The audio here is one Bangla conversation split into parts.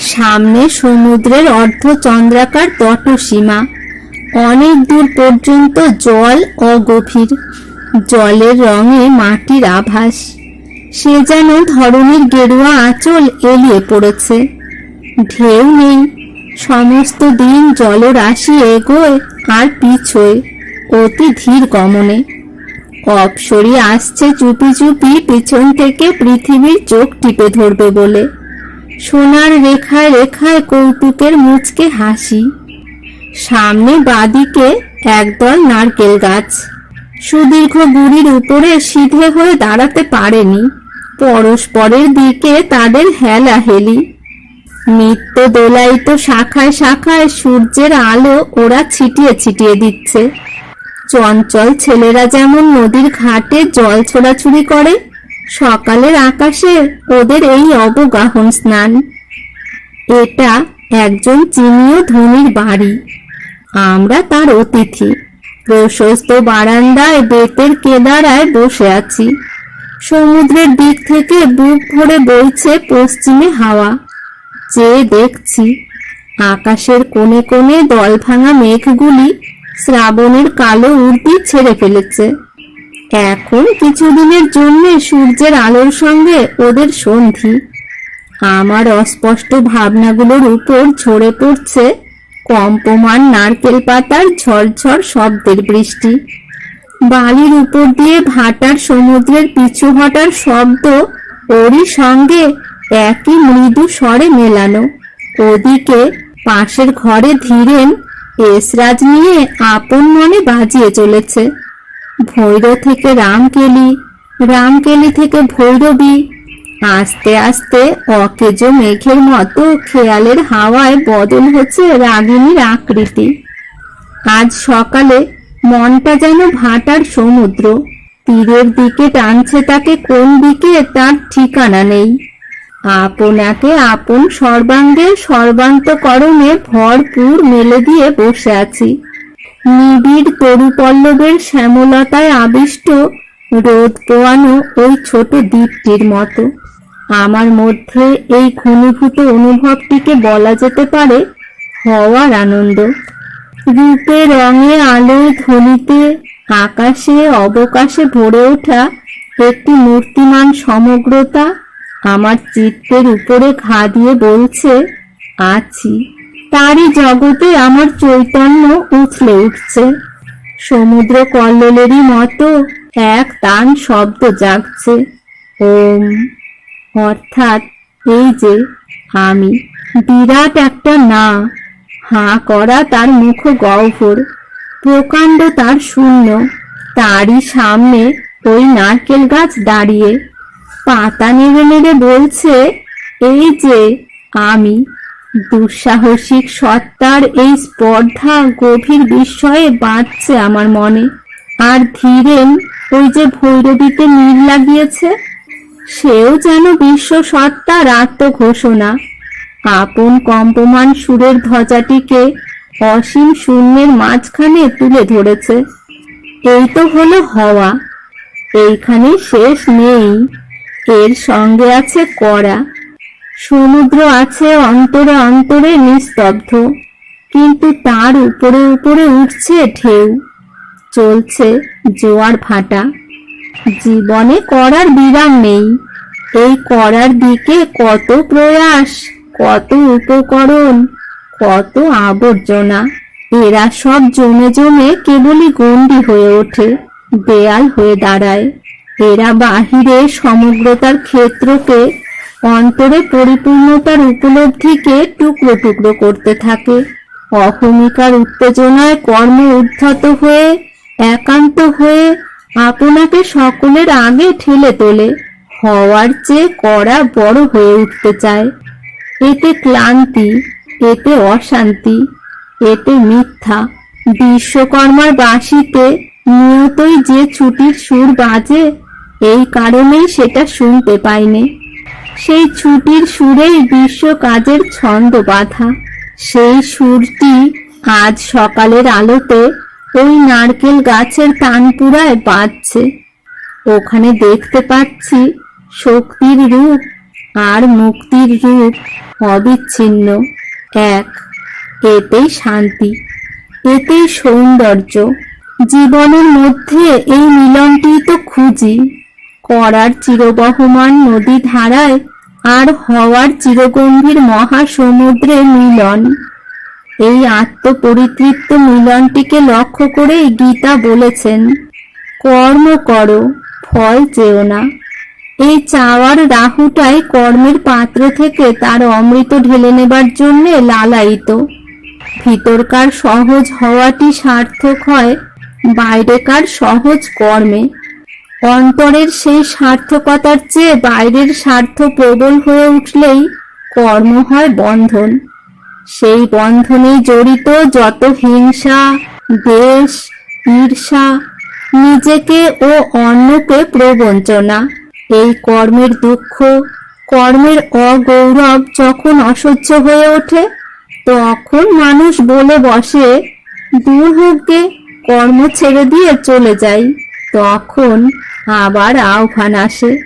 সামনে সমুদ্রের অর্ধ অর্ধচন্দ্রাকার তটসীমা অনেক দূর পর্যন্ত জল অগভীর। জলের রঙে মাটির আভাস। সে যেন ধরনের গেরুয়া আঁচল এলিয়ে পড়েছে। ঢেউ নেই। সমস্ত দিন জলরাশি এগোয় আর পিছোয় অতি ধীর গমনে। অপসরি আসছে চুপি চুপি পিছন থেকে পৃথিবীর চোখ টিপে ধরবে বলে। সোনার রেখায় রেখায় কৌতুকের মুচকে হাসি। সামনে বাদিকে একদল নারকেল গাছ। সুদীর্ঘ গুড়ির উপরে সিধে হয়ে দাঁড়াতে পারেনি। পরস্পরের দিকে তাদের হেলা হেলি নিত্য দোলায়িত শাখায় শাখায় সূর্যের আলো ওরা ছিটিয়ে ছিটিয়ে দিচ্ছে। চঞ্চল ছেলেরা যেমন নদীর ঘাটে জল ছোড়াছুড়ি করে সকালের আকাশে ওদের এই অবগাহন স্নান। এটা একজন চীনীয় ধনীর বাড়ি। আমরা তার অতিথি। প্রশস্ত বারান্দায় বেতের কেদারায় বসে আছি। সমুদ্রের দিক থেকে বুক ভরে বইছে পশ্চিমে হাওয়া। চেয়ে দেখছি, আকাশের কোণে কোণে দল ভাঙা মেঘগুলি শ্রাবণের কালো উর্দি ছেড়ে ফেলেছে। এখন কিছুদিনের জন্য সূর্যের আলোর সঙ্গে ওদের সন্ধি। আমার অস্পষ্ট ভাবনাগুলোর উপর ঝরে পড়ছে কম্পমান নারকেল পাতার ঝরঝর শব্দের বৃষ্টি। বালির উপর দিয়ে ভাটার সমুদ্রের পিছু হটার শব্দ ওরই সঙ্গে একই মৃদু স্বরে মেলানো। ওদিকে পাশের ঘরে ধীরেন এসরাজ নিয়ে আপন মনে বাজিয়ে চলেছে। ভৈর থেকে রামকেলি রামকেলি থেকে ভৈরবী। আস্তে আস্তে অকেজ মেঘের মতো খেয়ালের হাওয়ায় বদল হচ্ছে রাগিনীর আকৃতি। আজ সকালে মনটা যেন ভাটার সমুদ্র। তীরের দিকে টানছে তাকে কোন দিকে তার ঠিকানা নেই। আপনাকে আপন সর্বাঙ্গে সর্বান্তকরণে ভরপুর মেলে দিয়ে বসে আছি। নিবিড় তরুপল্লবের শ্যামলতায় আবিষ্ট রোদ পোয়ানো ওই ছোট দ্বীপটির মতো। আমার মধ্যে এই ঘনীভূত অনুভবটিকে বলা যেতে পারে হওয়ার আনন্দ। রূপে, রঙে, আলোয়, ধ্বনিতে, আকাশে, অবকাশে ভরে ওঠা একটি মূর্তিমান সমগ্রতা আমার চিত্তের উপরে ঘা দিয়ে বলছে, আছি। তারই জগতে আমার চৈতন্য উছলে উঠছে। সমুদ্র কল্লোলেরই মতো এক তান শব্দ জাগছে। ওম। অর্থাৎ এই যে আমি, বিরাট একটা না, হাঁ করা তার মুখ গহ্বর, প্রকাণ্ড তার শূন্য, তারই সামনে ওই নারকেল গাছ দাঁড়িয়ে। পাতা নেড়ে নেড়ে বলছে, এই যে আমি দুঃসাহসিক সত্তার এই স্পর্ধা গভীর বিস্ময়ে বাঁচছে আমার মনে। আর ধীরেন ওই যে ভৈরবীতে নীল লাগিয়েছে, সেও যেন বিশ্ব সত্তার আত্মঘোষণা। আপন কম্পমান সুরের ধ্বজাটিকে অসীম শূন্যের মাঝখানে তুলে ধরেছে। এই তো হলো হওয়া, এইখানে শেষ নেই। এর সঙ্গে আছে করা সমুদ্র আছে অন্তরে অন্তরে নিস্তব্ধ, কিন্তু তার উপরে উপরে উঠছে ঢেউ, চলছে জোয়ার ভাটা। জীবনে করার বিরাম নেই, এই করার দিকে কত প্রয়াস, কত উপকরণ, কত আবর্জনা, এরা সব জমে জমে কেবলই গণ্ডি হয়ে ওঠে দেয়াল হয়ে দাঁড়ায়। এরা বাহিরে সমগ্রতার ক্ষেত্রকে অন্তরে পরিপূর্ণতার উপলব্ধিকে টুকরো টুকরো করতে থাকে। অহমিকার উত্তেজনায় কর্ম উদ্ধত হয়ে, একান্ত হয়ে আপনাকে সকলের আগে ঠেলে তোলে। হওয়ার চেয়ে করা বড় হয়ে উঠতে চায়। এতে ক্লান্তি, এতে অশান্তি, এতে মিথ্যা। বিশ্বকর্মার বাঁশিতে নিয়তই যে ছুটির সুর বাজে, এই কারণেই সেটা শুনতে পাইনি সেই ছুটির সুরেই বিশ্ব কাজের ছন্দ বাঁধা। সেই সুরটি আজ সকালের আলোতে ওই নারকেল গাছের তানপুরায় বাঁধছে। ওখানে দেখতে পাচ্ছি শক্তির রূপ আর মুক্তির রূপ অবিচ্ছিন্ন। এক, এতেই শান্তি, এতেই সৌন্দর্য। জীবনের মধ্যে এই মিলনটি তো খুঁজি। করার চিরবহমান নদী ধারায় আর হওয়ার চিরগম্ভীর মহাসমুদ্রে মিলন। এই আত্মপরিতৃপ্ত মিলনটিকে লক্ষ্য করেই গীতা বলেছেন, কর্ম করো, ফল চেও না। এই চাওয়ার রাহুটাই কর্মের পাত্র থেকে তার অমৃত ঢেলে নেবার জন্যে লালায়িত। ভিতরকার সহজ হওয়াটি সার্থক হয়, বাইরেকার সহজ কর্মে। অন্তরের সেই সার্থকতার চেয়ে বাইরের স্বার্থ প্রবল হয়ে উঠলেই কর্ম হয় বন্ধন। সেই বন্ধনেই জড়িত যত হিংসা, দেশ, ঈর্ষা, নিজেকে ও অন্যকে প্রবঞ্চনা, এই কর্মের দুঃখ, কর্মের অগৌরব যখন অসহ্য হয়ে ওঠে, তখন মানুষ বলে বসে দূর হোক কর্ম ছেড়ে দিয়ে চলে যাই। তখন আবার আহ্বান আসে।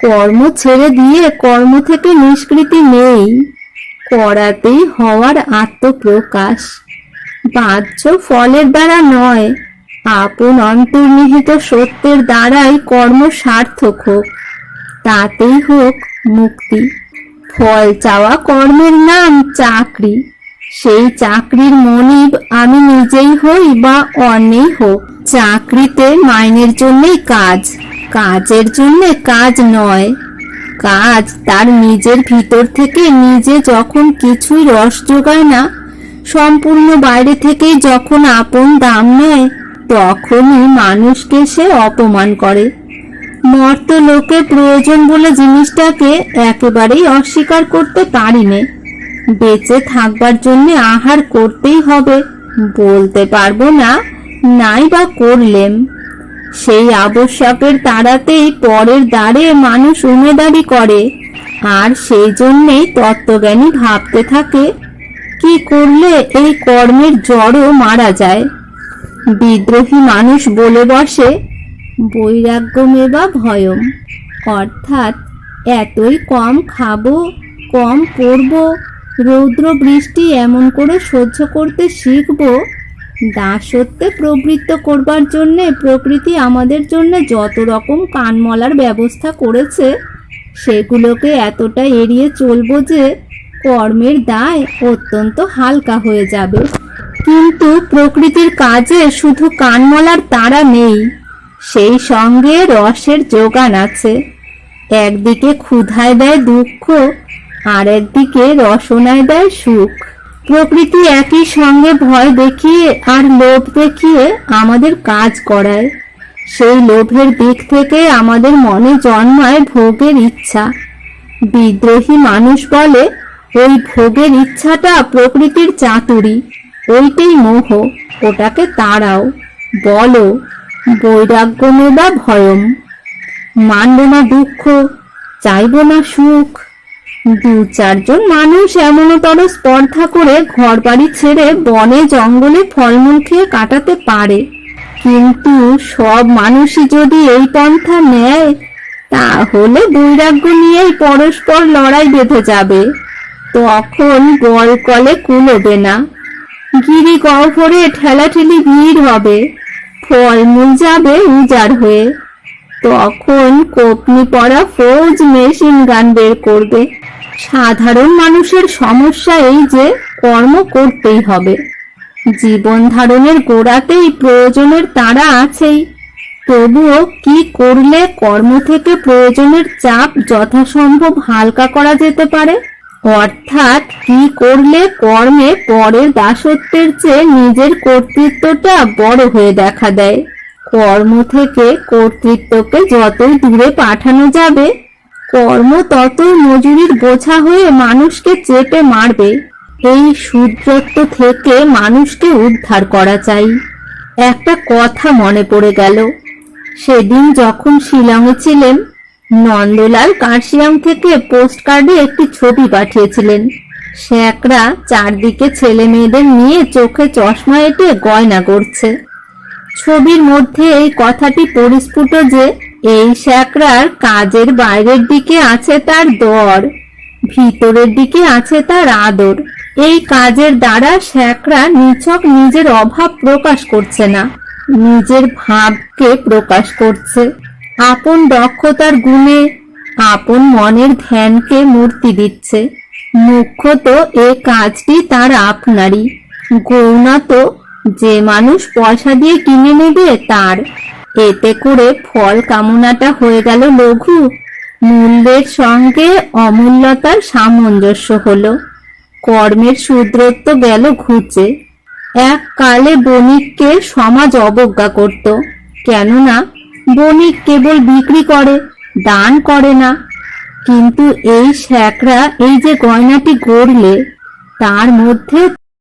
কর্ম ছেড়ে দিয়ে কর্ম থেকে নিষ্কৃতি নেই। করাতেই হওয়ার আত্মপ্রকাশ। বাহ্য ফলের দ্বারা নয়, আপন অন্তর্নিহিত সত্যের দ্বারাই কর্ম সার্থক হোক। তাতেই হোক মুক্তি। ফল চাওয়া কর্মের নাম চাকরি। সেই চাকরির মনিব আমি নিজেই হই বা অন্যেই হোক। চাকরিতে মাইনের জন্যই কাজ, কাজের জন্যে কাজ নয়। কাজ তার নিজের ভিতর থেকে নিজে যখন কিছুই রস যোগায় না, সম্পূর্ণ বাইরে থেকেই যখন আপন দাম নেয়, তখনই মানুষকে সে অপমান করে। মর্ত লোকে প্রয়োজন বলে জিনিসটাকে একেবারেই অস্বীকার করতে পারি নে বেঁচে থাকবার জন্য আহার করতেই হবে, বলতে পারব না নাই বা করলেম। সেই আবশ্যকের তাড়াতেই পরের দ্বারে মানুষ উমেদারি করে, আর সেই জন্যেই তত্ত্বজ্ঞানী ভাবতে থাকে, কি করলে এই কর্মের জড়ও মারা যায়? বিদ্রোহী মানুষ বলে বসে বৈরাগ্যমে বা ভয়ম। অর্থাৎ এতই কম খাব, কম পরবো রৌদ্র বৃষ্টি এমন করে সহ্য করতে শিখব দাসত্বে প্রবৃত্ত করবার জন্যে প্রকৃতি আমাদের জন্য যত রকম কানমলার ব্যবস্থা করেছে, সেগুলোকে এতটা এড়িয়ে চলবো যে কর্মের দায় অত্যন্ত হালকা হয়ে যাবে। কিন্তু প্রকৃতির কাজে শুধু কানমলার তারা নেই, সেই সঙ্গে রসের যোগান আছে। একদিকে ক্ষুধায় দেয় দুঃখ আর একদিকে রসনায় দেয় সুখ। প্রকৃতি একই সঙ্গে ভয় দেখিয়ে আর লোভ দেখিয়ে আমাদের কাজ করায়। সেই লোভের দিক থেকে আমাদের মনে জন্মায় ভোগের ইচ্ছা। বিদ্রোহী মানুষ বলে, ওই ভোগের ইচ্ছাটা প্রকৃতির চাতুরি। ওইটাই মোহ, ওটাকে তাড়াও। বলো বৈরাগ্যমে বা ভয়ম। মানব না দুঃখ, চাইব না সুখ। দু চারজন মানুষ এমনতর স্পর্ধা করে ঘর বাড়ি ছেড়ে বনে জঙ্গলে ফলমূল খেয়ে কাটাতে পারে। কিন্তু সব মানুষই যদি এই পন্থা নেয়, তাহলে বৈরাগ্য নিয়েই পরস্পর লড়াই বেঁধে যাবে। তখন বল কলে কুলোবে না। গিরি গহ্বরে ঠেলাঠেলি ভিড় হবে। ফলমূল যাবে উজাড় হয়ে। তখন কোপনি পড়া ফৌজ মেশিন গান বের করবে। সাধারণ মানুষের সমস্যা এই যে কর্ম করতেই হবে। জীবন ধারণের গোড়াতেই প্রয়োজনের তারা আছেই। তবুও কি করলে কর্ম থেকে প্রয়োজনের চাপ যথাসম্ভব হালকা করা যেতে পারে? অর্থাৎ কি করলে কর্মে পরের দাসত্বের চেয়ে নিজের কর্তৃত্বটা বড় হয়ে দেখা দেয়? কর্ম থেকে কর্তৃত্বকে যতই দূরে পাঠানো যাবে কর্ম ততই মজুরির বোঝা হয়ে মানুষকে চেপে মারবে। এই শূদ্রত্ব থেকে মানুষকে উদ্ধার করা চাই। একটা কথা মনে পড়ে গেল। সেদিন যখন শিলংয়ে ছিলেন, নন্দলাল কার্শিয়াং থেকে পোস্ট কার্ডে একটি ছবি পাঠিয়েছিলেন। শ্যাকরা চারদিকে ছেলে মেয়েদের নিয়ে চোখে চশমা এঁটে গয়না করছে ছবির মধ্যে এই কথাটি পরিস্ফুট যে এই শ্যাকরার কাজের বাইরের দিকে আছে তার দর, ভিতরের দিকে আছে তার আদর। এই কাজের দ্বারা শ্যাকরা নিছক নিজের অভাব প্রকাশ করছে না, নিজের ভাবকে প্রকাশ করছে। আপন দক্ষতার গুণে, আপন মনের ধ্যানকে মূর্তি দিচ্ছে। মুখ্যত এ কাজটি তার আপনারই। গৌণা তো যে মানুষ পয়সা দিয়ে কিনে নেবে তার এতে করে ফল কামনাটা হয়ে গেল লঘু। মূল্যের সঙ্গে অমূল্যতার সামঞ্জস্য হলো। কর্মের শূদ্রত্ব গেল ঘুচে। এক কালে বণিককে সমাজ অবজ্ঞা করত। কেননা, বণিক কেবল বিক্রি করে, দান করে না। কিন্তু এই শ্যাকরা এই যে গয়নাটি গড়লে, তার মধ্যে